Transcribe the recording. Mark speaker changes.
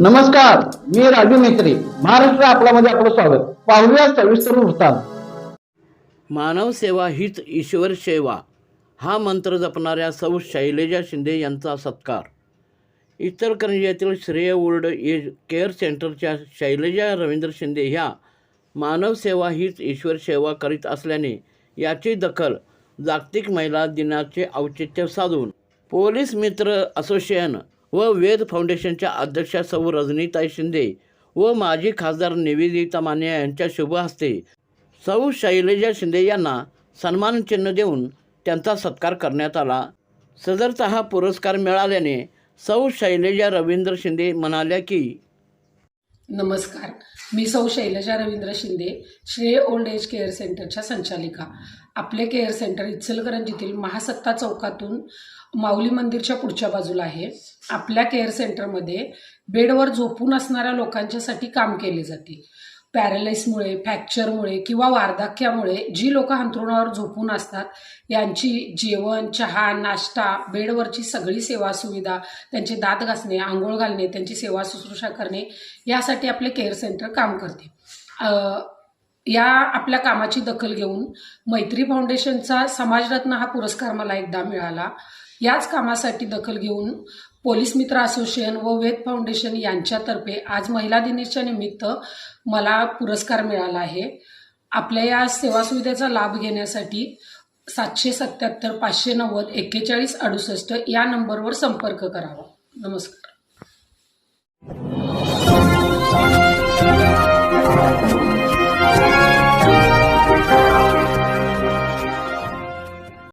Speaker 1: नमस्कार मी राजू मेत्री महाराष्ट्र आपल्यामध्ये आपलं स्वागत. पाहूया सविस्तर वृत्तांत.
Speaker 2: मानव सेवा हीच ईश्वर सेवा. हा मंत्र जपणाऱ्या सौ शैलेजा शिंदे यांचा सत्कार. इतर कनिजेतील श्रेय ओल्ड एज केअर सेंटरच्या शैलेजा रवींद्र शिंदे ह्या मानव सेवा हीच ईश्वर सेवा करीत असल्याने याची दखल जागतिक महिला दिनाचे औचित्य साधून पोलीस मित्र असोसिएशन व वेद फाउंडेशनच्या अध्यक्षा सौ रजनीताई शिंदे व माजी खासदार निवेदिता माने यांच्या शुभ हस्ते सौ शैलजा शिंदे यांना सन्मानचिन्ह देऊन त्यांचा सत्कार करण्यात आला. सदरचा हा पुरस्कार मिळाल्याने सौ शैलजा रवींद्र शिंदे म्हणाल्या की
Speaker 3: नमस्कार. मी सौ शैलजा रवींद्र शिंदे श्रेय ओल्ड एज केअर सेंटरच्या संचालिका. आपले केअर सेंटर इचलकरंजीतील महासत्ता चौकातून माऊली मंदिरच्या पुढच्या बाजूला आहे. आपल्या केअर सेंटरमध्ये बेडवर झोपून असणाऱ्या लोकांच्यासाठी काम केले जाते. पॅरालिसमुळे फ्रॅक्चरमुळे किंवा वार्धक्यामुळे जी लोक अंथरुणावर झोपून असतात यांची जेवण चहा नाश्ता बेडवरची सगळी सेवा सुविधा त्यांचे दात घासणे आंघोळ घालणे त्यांची सेवा शुश्रूषा करणे यासाठी आपले केअर सेंटर काम करते. या आपल्या कामाची दखल घेऊन मैत्री फाउंडेशनचा समाजरत्न हा पुरस्कार मला एकदा मिळाला. याच कामासाठी दखल घेऊन पोलीस मित्र असोसिएशन व वेद फाउंडेशन यांच्यातर्फे आज महिला दिनाच्या निमित्त मला पुरस्कार मिळाला आहे. आपल्या या सेवा सुविधेचा लाभ घेण्यासाठी सातशे सत्याहत्तर पाचशे नव्वद एक्केचाळीस अडुसष्ट या नंबरवर संपर्क करावा. नमस्कार.